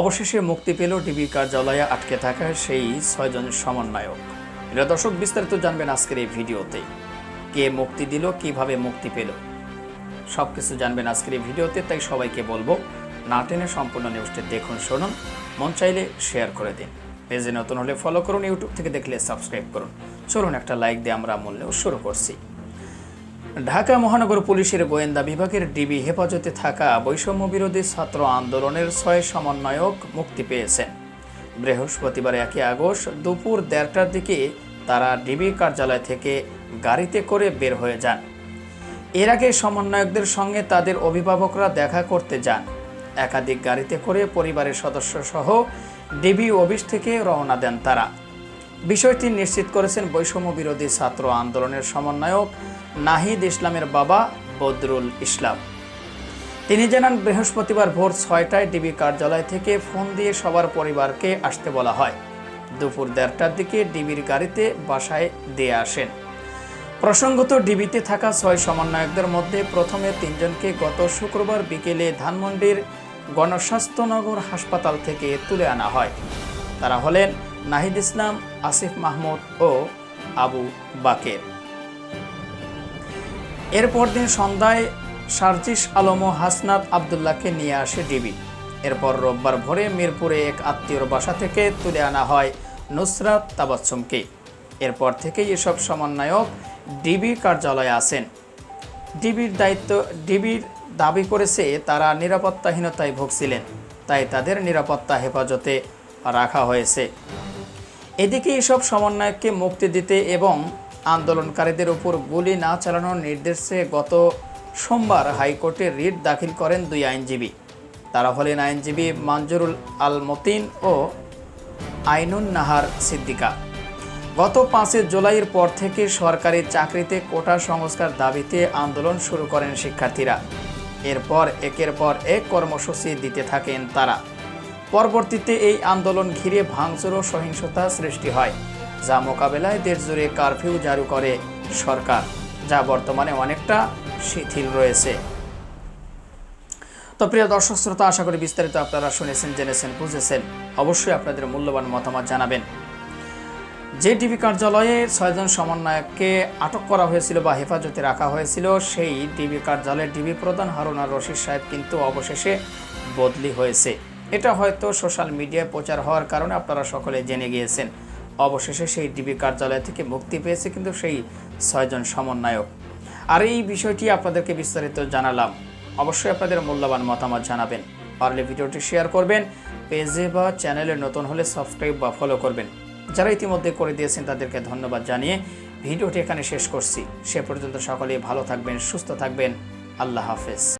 অবশেষে মুক্তি পেল ডিবি কার্যালয়ে আটকে থাকা সেই ছয়জন সমন্বয়ক। এটা দর্শক, বিস্তারিত জানবেন আজকের এই ভিডিওতে। কে মুক্তি দিল, কীভাবে মুক্তি পেল? সব কিছু জানবেন আজকের এই ভিডিওতে, তাই সবাইকে বলব, না টেনে সম্পূর্ণ নিউজটি দেখুন, শুনুন, মন চাইলে শেয়ার করে দিন। পেজে নতুন হলে ফলো করুন ইউটিউব থেকে দেখলে সাবস্ক্রাইব করুন। চলুন, একটা লাইক দিয়ে আমরা মূল্যেও শুরু করছি। ঢাকা মহানগর পুলিশের গোয়েন্দা বিভাগের ডিবি হেফাজতে থাকা বৈষম্য বিরোধী ছাত্র আন্দোলনের ছয় সমন্বয়ক মুক্তি পেয়েছেন বৃহস্পতিবার একই আগস্ট দুপুর দেড়টার দিকে তারা ডিবি কার্যালয় থেকে গাড়িতে করে বের হয়ে যান। এর আগে সমন্বয়কদের সঙ্গে তাদের অভিভাবকরা দেখা করতে যান। একাধিক গাড়িতে করে পরিবারের সদস্য সহ ডিবি অফিস থেকে রওনা দেন তারা। বিষয়টি নিশ্চিত করেছেন বৈষম্য বিরোধী ছাত্র আন্দোলনের সমন্বয়ক নাহিদ ইসলামের বাবা বদরুল ইসলাম। তিনি জানান, বৃহস্পতিবার ভোর ছয়টায় ডিবি কার্যালয় থেকে ফোন দিয়ে সবার পরিবারকে আসতে বলা হয়। দুপুর দেড়টার দিকে ডিবির গাড়িতে বাসায় দিয়ে আসেন। প্রসঙ্গত, ডিবিতে থাকা ছয় সমন্বয়কদের মধ্যে প্রথমে তিনজনকে গত শুক্রবার বিকেলে ধানমন্ডির গণস্বাস্থ্যনগর হাসপাতাল থেকে তুলে আনা হয়। তারা হলেন নাহিদ ইসলাম, আসিফ মাহমুদ ও আবু বাকের। এরপর দিন সন্ধ্যায় সার্জিস আলম ও হাসনাত আবদুল্লাহকে নিয়ে আসে ডিবি। এরপর রোববার ভোরে মিরপুরে এক আত্মীয়র বাসা থেকে তুলে আনা হয় নুসরাত তাবাচ্ছুমকে এরপর থেকেই এসব সমন্বয়ক ডিবি কার্যালয়ে আসেন। ডিবির দায়িত্ব, ডিবির দাবি করেছে তারা নিরাপত্তাহীনতায় ভুগছিলেন, তাই তাদের নিরাপত্তা হেফাজতে রাখা হয়েছে। এদিকে এসব সমন্বয়ককে মুক্তি দিতে এবং আন্দোলনকারীদের উপর গুলি না চালানোর নির্দেশে গত সোমবার হাইকোর্টে রিট দাখিল করেন দুই আইনজীবী। তারা হলেন আইনজীবী মানজুরুল আল মতিন ও আইনুন নাহার সিদ্দিকা। গত পাঁচই জুলাইয়ের পর থেকে সরকারি চাকরিতে কোটা সংস্কার দাবিতে আন্দোলন শুরু করেন শিক্ষার্থীরা। এরপর একের পর এক কর্মসূচি দিতে থাকেন তারা। পরবর্তীতে এই আন্দোলন ঘিরে ভাঙচুর ও সহিংসতা সৃষ্টি হয়, যা মোকাবেলায় দেশজুড়ে কারফিউ জারি করে সরকার, যা বর্তমানে অনেকটা শিথিল রয়েছে। তো প্রিয় দর্শক শ্রোতা, আশা করি বিস্তারিত আপনারা শুনেছেন, জেনেছেন, বুঝেছেন। অবশ্যই আপনাদের মূল্যবান মতামত জানাবেন। যে ডিবি কার্যালয়ে ছয়জন সমন্বয়ককে আটক করা হয়েছিল বা হেফাজতে রাখা হয়েছিল। সেই ডিবি কার্যালয়ের ডিবি প্রধান হারুনা রশিদ সাহেব কিন্তু অবশেষে বদলি হয়েছে। এটা হয়তো সোশ্যাল মিডিয়ায় প্রচার হওয়ার কারণে আপনারা সকলে জেনে গিয়েছেন। অবশেষে সেই ডিবি কার্যালয় থেকে মুক্তি পেয়েছে কিন্তু সেই ছয়জন সমন্বয়ক। আর এই বিষয়টি আপনাদেরকে বিস্তারিত জানালাম। অবশ্যই আপনাদের মূল্যবান মতামত জানাবেন। পারলে ভিডিওটি শেয়ার করবেন, পেজে বা চ্যানেলে নতুন হলে সাবস্ক্রাইব বা ফলো করবেন। যারা ইতিমধ্যে করে দিয়েছেন তাদেরকে ধন্যবাদ জানিয়ে ভিডিওটি এখানে শেষ করছি। সে পর্যন্ত সকলেই ভালো থাকবেন, সুস্থ থাকবেন। আল্লাহ হাফেজ।